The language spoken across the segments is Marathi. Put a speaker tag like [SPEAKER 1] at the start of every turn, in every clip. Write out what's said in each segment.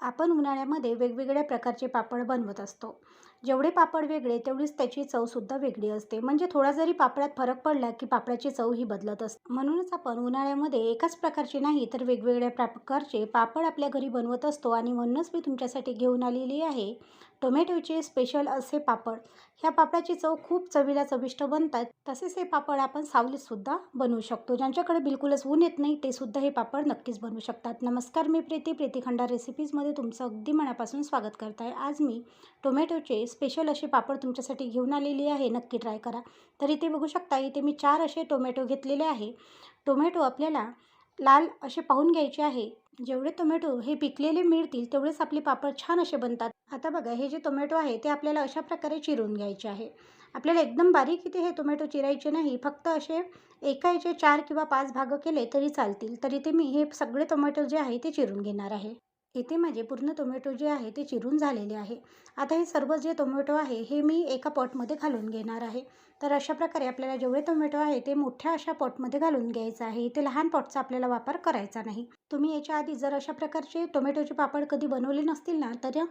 [SPEAKER 1] आपण उन्हाळ्यामध्ये वेगवेगळ्या प्रकारचे पापड बनवत असतो. जेवढे पापड वेगळे तेवढीच त्याची चवसुद्धा वेगळी असते. म्हणजे थोडा जरी पापडात फरक पडला की पापडाची चव ही बदलत असते. म्हणूनच आपण उन्हाळ्यामध्ये एकाच प्रकारचे नाही तर वेगवेगळ्या प्रकारचे पापड आपल्या घरी बनवत असतो. आणि म्हणूनच मी तुमच्यासाठी घेऊन आलेली आहे टोमॅटोचे स्पेशल असे पापड. ह्या पापडाची चव खूप चवीला चविष्ट बनतात. तसेच हे पापड आपण सावलीतसुद्धा बनवू शकतो. ज्यांच्याकडे बिलकुलच ऊन येत नाही ते सुद्धा हे पापड नक्कीच बनवू शकतात. नमस्कार मी प्रीती. प्रीती खंडा रेसिपीजमध्ये तुमचं अगदी मनापासून स्वागत करत आहे आज मी टोमॅटोचे स्पेशल असे पापड तुमच्यासाठी घेऊन आलेली आहे. नक्की ट्राय करा. तर इथे बघू शकता इथे मी चार असे टोमॅटो घेतलेले आहे. टोमॅटो आपल्याला लाल असे पाहून घ्यायचे आहे. जेवढे टोमॅटो हे पिकलेले मिळतील तेवढेच आपले पापड छान असे बनतात. आता बघा हे जे टोमॅटो आहे ते आपल्याला अशा प्रकारे चिरून घ्यायचे आहे. आपल्याला एकदम बारीक इथे हे टोमॅटो चिरायचे नाही. फक्त असे एका याचे चार किंवा पाच भाग केले तरी चालतील. तर इथे मी हे सगळे टोमॅटो जे आहे ते चिरून घेणार आहे. इथे माझे पूर्ण टोमॅटो जे आहे ते चिरून झालेले आहे. आता हे सर्व जे टोमॅटो आहे हे मी एका पॉटमध्ये घालून घेणार आहे. तर अशा प्रकारे आपल्याला जेवढे टोमॅटो आहे ते मोठ्या अशा पॉटमध्ये घालून घ्यायचं आहे. इथे लहान पॉटचा आपल्याला वापर करायचा नाही. तुम्ही याच्या आधी जर अशा प्रकारचे टोमॅटोचे पापड कधी बनवले नसतील ना तर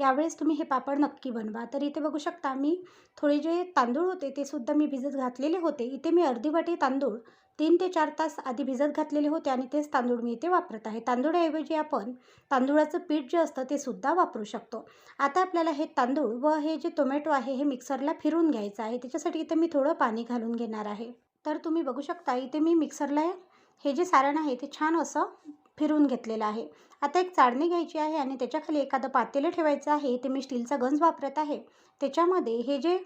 [SPEAKER 1] यावेळेस तुम्ही हे पापड नक्की बनवा. तर इथे बघू शकता मी थोडे जे तांदूळ होते ते सुद्धा मी भिजत घातलेले होते. इथे मी अर्धी वाटी तांदूळ तीन ते चार तास आधी भिजत घातलेले होते आणि तेच तांदूळ मी इथे वापरत आहे. तांदूळाऐवजी आपण तांदूळाचं पीठ जे असतं ते सुद्धा वापरू शकतो. आता आपल्याला हे तांदूळ व हे जे टोमॅटो आहे हे मिक्सरला फिरून घ्यायचं आहे. त्याच्यासाठी इथे मी थोडं पाणी घालून घेणार आहे. तर तुम्ही बघू शकता इथे मी मिक्सरला हे जे सारण आहे ते छान असं फिरून घेतलेलं आहे. आता एक चाळणी घ्यायची आहे आणि त्याच्याखाली एखादं पातेलं ठेवायचं आहे. ते मी स्टीलचा गंज वापरत आहे. त्याच्यामध्ये हे जे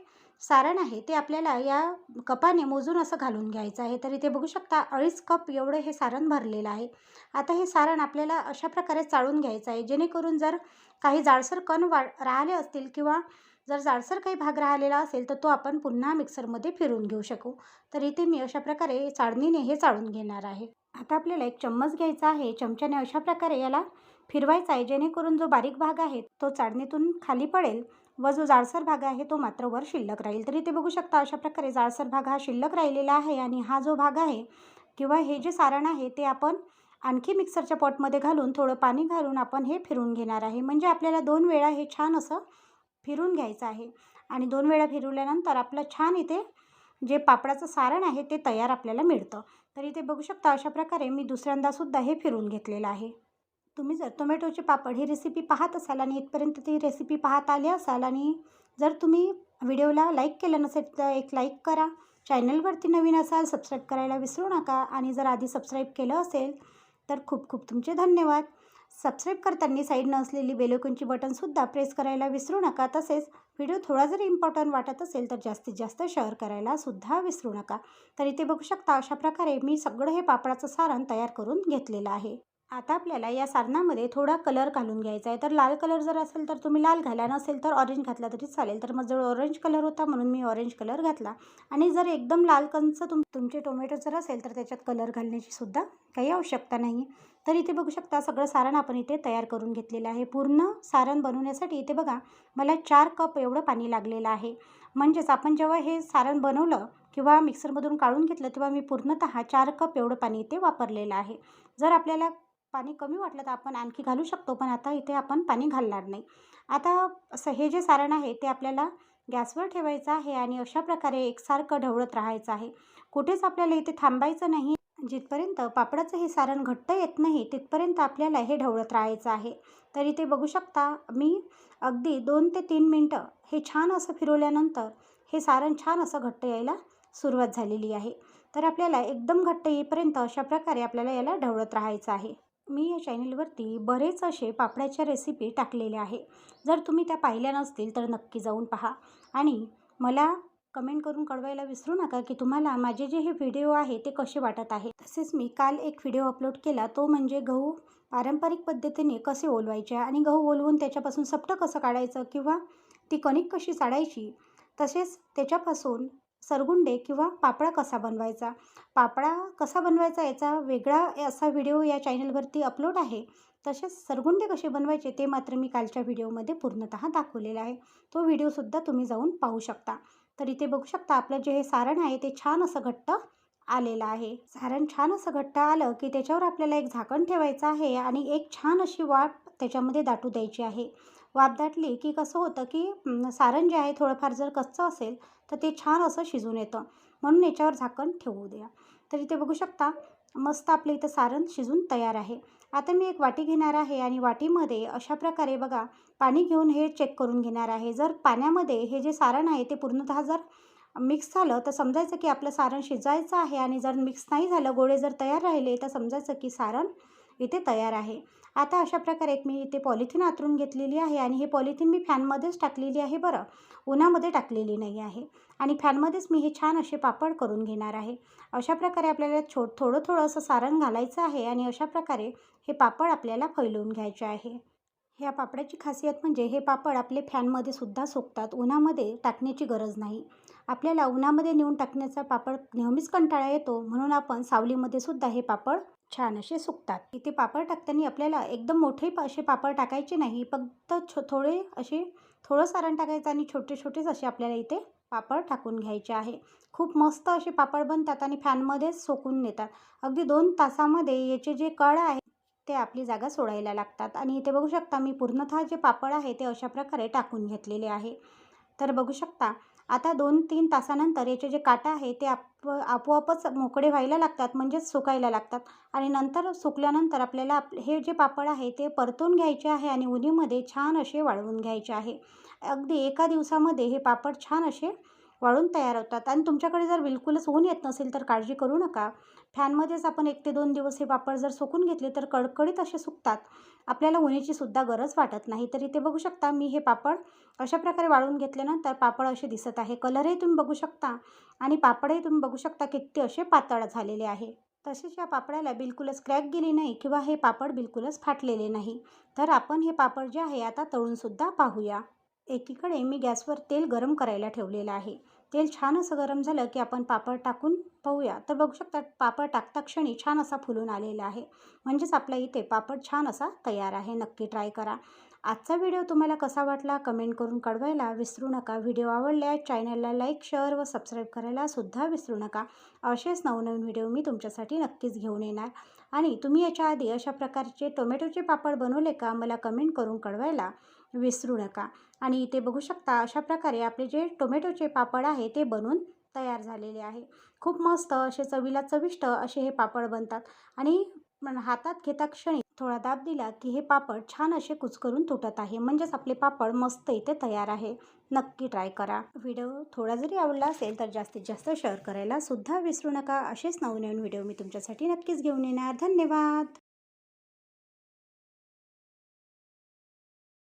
[SPEAKER 1] सारण आहे ते आपल्याला या कपाने मोजून असं घालून घ्यायचं आहे. तर इथे बघू शकता अडीच कप एवढं हे सारण भरलेलं आहे. आता हे सारण आपल्याला अशा प्रकारे चाळून घ्यायचं आहे जेणेकरून जर काही जाडसर कण वा राहिले असतील किंवा जर जाडसर काही भाग राहिलेला असेल तर तो आपण पुन्हा मिक्सरमध्ये फिरून घेऊ शकू. तर इथे मी अशा प्रकारे चाळणीने हे चाळून घेणार आहे. आता आपल्याला एक चम्मच घ्यायचा आहे. चमच्याने अशा प्रकारे याला फिरवायचा आहे जेणेकरून जो बारीक भाग आहे तो चाळणीतून खाली पडेल. व जो जाडसर भाग आहे तो मात्र वर शिल्लक राहील. तर इथे बघू शकता अशा प्रकारे जाडसर भाग हा शिल्लक राहिलेला आहे आणि हा जो भाग आहे किंवा हे जे सारण आहे ते आपण आणखी मिक्सरच्या पॉटमध्ये घालून थोडं पाणी घालून आपण हे फिरून घेणार आहे. म्हणजे आपल्याला दोन वेळा हे छान असं फिरून घ्यायचं आहे. आणि दोन वेळा फिरवल्यानंतर आपलं छान इथे जे पापडाचं सारण आहे ते तयार आपल्याला मिळतं. तर इथे बघू शकता अशा प्रकारे मी दुसऱ्यांदासुद्धा हे फिरून घेतलेलं आहे. तुम्ही जर टोमॅटोचे पापड ही रेसिपी पाहत असाल आणि इथपर्यंत ती रेसिपी पाहत आली असाल आणि जर तुम्ही व्हिडिओला लाईक केलं नसेल तर एक लाईक करा. चॅनलवरती नवीन असाल सबस्क्राईब करायला विसरू नका आणि जर आधी सबस्क्राईब केलं असेल तर खूप खूप तुमचे धन्यवाद. सबस्क्राईब करताना साईडनं असलेली बेलोकनची बटनसुद्धा प्रेस करायला विसरू नका. तसेच व्हिडिओ थोडा जरी इम्पॉर्टंट वाटत असेल तर जास्तीत जास्त शेअर करायला सुद्धा विसरू नका. तर इथे बघू शकता अशा प्रकारे मी सगळं हे पापडाचं सारण तयार करून घेतलेलं आहे. आता आपल्याला या सारणामध्ये थोडा कलर घालून घ्यायचा आहे. तर लाल कलर जर असेल तर तुम्ही लाल घाला नसेल तर ऑरेंज घातला तरी चालेल. तर मग जवळ ऑरेंज कलर होता म्हणून मी ऑरेंज कलर घातला. आणि जर एकदम लाल कंच तुम तुमचे टोमॅटो जर असेल तर त्याच्यात कलर घालण्याची सुद्धा काही आवश्यकता नाही. तर इथे बघू शकता सगळं सारण आपण इथे तयार करून घेतलेलं आहे. पूर्ण सारण बनवण्यासाठी इथे बघा मला चार कप एवढं पाणी लागलेलं आहे. म्हणजेच आपण जेव्हा हे सारण बनवलं किंवा मिक्सरमधून काढून घेतलं तेव्हा मी पूर्णतः चार कप एवढं पाणी इथे वापरलेलं आहे. जर आपल्याला पाणी कमी वाटलं तर आपण आणखी घालू शकतो पण आता इथे आपण पाणी घालणार नाही. आता असं हे जे सारण आहे ते आपल्याला गॅसवर ठेवायचं आहे आणि अशा प्रकारे एकसारखं ढवळत राहायचं आहे. कुठेच आपल्याला इथे थांबायचं नाही. जिथपर्यंत पापडाचं हे सारण घट्ट येत नाही तिथपर्यंत आपल्याला हे ढवळत राहायचं आहे. तर इथे बघू शकता मी अगदी दोन ते तीन मिनटं हे छान असं फिरवल्यानंतर हे सारण छान असं घट्ट यायला सुरुवात झालेली आहे. तर आपल्याला एकदम घट्ट येईपर्यंत अशा प्रकारे आपल्याला याला ढवळत राहायचं आहे. मी या चॅनलवरती बरेच असे पापड्याच्या रेसिपी टाकलेल्या आहे. जर तुम्ही त्या पाहिल्या नसतील तर नक्की जाऊन पहा. आणि मला कमेंट करून कळवायला विसरू नका की तुम्हाला माझे जे हे व्हिडिओ आहे ते कसे वाटत आहे. तसेच मी काल एक व्हिडिओ अपलोड केला. तो म्हणजे गहू पारंपरिक पद्धतीने कसे ओलवायचे आणि गहू ओलवून त्याच्यापासून सपटं कसं काढायचं किंवा ती कणिक कशी चाळायची तसेच त्याच्यापासून सरगुंडे किंवा पापडा कसा बनवायचा? पापडा कसा बनवायचा याचा वेगळा असा व्हिडिओ या चॅनलवरती अपलोड आहे. तसेच सरगुंडे कसे बनवायचे ते मात्र मी कालच्या व्हिडिओमध्ये पूर्णतः दाखवलेला आहे. तो व्हिडिओसुद्धा तुम्ही जाऊन पाहू शकता. तर इथे बघू शकता आपलं जे हे सारण आहे ते छान असं घट्ट आलेलं आहे. सारण छान असं घट्ट आलं की त्याच्यावर आपल्याला एक झाकण ठेवायचं आहे आणि एक छान अशी वाफ त्याच्यामध्ये दाटू द्यायची आहे. वाफ दाटली की कसं होतं की सारण जे आहे थोडंफार जर कच्चं असेल तर ते छान असं शिजून येतं. म्हणून याच्यावर झाकण ठेवू द्या. तर इथे बघू शकता मस्त आपलं इथं सारण शिजून तयार आहे. आता मी एक वाटी घेणार आहे आणि वाटीमध्ये अशा प्रकारे बघा पाणी घेऊन हे चेक करून घेणार आहे. जर पाण्यामध्ये हे जे सारण आहे ते पूर्णतः जर मिक्स झालं तर समजायचं की आपलं सारण शिजायचं आहे आणि जर मिक्स नाही झालं गोळे जर तयार राहिले तर समजायचं की सारण इथे तयार आहे. आता अशा प्रकारे एक मी इथे पॉलिथिन आतरून घेतलेली आहे आणि हे पॉलिथिन मी फॅनमध्येच टाकलेली आहे बरं. उन्हामध्ये टाकलेली नाही आहे. आणि फॅनमध्येच मी हे छान असे पापड करून घेणार आहे. अशा प्रकारे आपल्याला छो थोडं थोडं असं सारण घालायचं आहे आणि अशा प्रकारे हे पापड आपल्याला फैलवून घ्यायचे आहे. ह्या पापडाची खासियत म्हणजे हे पापड आपले फॅनमध्ये सुद्धा सोकतात. उन्हामध्ये टाकण्याची गरज नाही. आपल्याला उन्हामध्ये नेऊन टाकण्याचा पापड नेहमीच कंटाळा येतो. म्हणून आपण सावलीमध्ये सुद्धा हे पापड छान असे सुकतात. इथे पापड टाकताना आपल्याला एकदम मोठे प- असे पापड टाकायचे नाही. फक्त छो थोडे असे थोडं सारण टाकायचं आणि छोटे छोटेच असे आपल्याला इथे पापड टाकून घ्यायचे आहे. खूप मस्त असे पापड बनतात आणि फॅनमध्येच सोकून नेतात. अगदी दोन तासामध्ये याचे जे कळ आहे ते आपली जागा सोडायला लागतात. आणि इथे बघू शकता मी पूर्णतः जे पापड आहे ते अशा प्रकारे टाकून घेतलेले आहे. तर बघू शकता आता दोन तीन तासानंतर याचे जे काटा आहे ते आप आपोआपच मोकळे व्हायला लागतात म्हणजेच सुकायला लागतात. आणि नंतर सुकल्यानंतर आपल्याला आप हे जे पापड आहे ते परतून घ्यायचे आहे आणि उन्हीमध्ये छान असे वाळवून घ्यायचे आहे. अगदी एका दिवसामध्ये हे पापड छान असे वाळून तयार होतात. आणि तुमच्याकडे जर बिलकुलच ऊन येत नसेल तर काळजी करू नका. फॅनमध्येच आपण एक ते दोन दिवस हे पापड जर सुकून घेतले तर कडकडीत असे सुकतात. आपल्याला उन्हाची सुद्धा गरज वाटत नाही. तर इथे बघू शकता मी हे पापड अशा प्रकारे वाळून घेतल्यानंतर पापड असे दिसत आहे. कलरही तुम्ही बघू शकता. आणि पापडही तुम्ही बघू शकता किती असे पातळ झालेले आहे. तसेच या पापडाला बिलकुलच क्रॅक गेली नाही किंवा हे पापड बिलकुलच फाटलेले नाही. तर आपण हे पापड जे आहे आता तळूनसुद्धा पाहूया. एकीकडे मी गॅसवर तेल गरम करायला ठेवलेलं आहे. तेल छान असं गरम झालं की आपण पापड टाकून पाहूया. तर बघू शकता पापड टाकता क्षणी छान असा फुलून आलेला आहे. म्हणजेच आपल्या इथे पापड छान असा तयार आहे. नक्की ट्राय करा. आजचा व्हिडिओ तुम्हाला कसा वाटला कमेंट करून कळवायला विसरू नका. व्हिडिओ आवडल्यास चॅनलला लाईक शेअर व सबस्क्राईब करायला सुद्धा विसरू नका. असेच नवनवीन व्हिडिओ मी तुमच्यासाठी नक्कीच घेऊन येणार. आणि तुम्ही याच्या आधी अशा प्रकारचे टोमॅटोचे पापड बनवले का? मला कमेंट करून कळवायला विसरू नका. आणि इथे बघू शकता अशा प्रकारे आपले जे टोमॅटोचे पापड आहे ते बनून तयार झालेले आहे. खूप मस्त असे चवीला चविष्ट असे हे पापड बनतात. आणि हातात घेता क्षणी थोडा दाब दिला की हे पापड छान असे कुचकरून तुटत आहे. म्हणजेच आपले पापड मस्त इथे तयार आहे. नक्की ट्राय करा. व्हिडिओ थोडा जरी आवडला असेल तर जास्तीत जास्त शेअर करायला सुद्धा विसरू नका. असेच नवनवीन व्हिडिओ मी तुमच्यासाठी नक्कीच घेऊन येणार. धन्यवाद!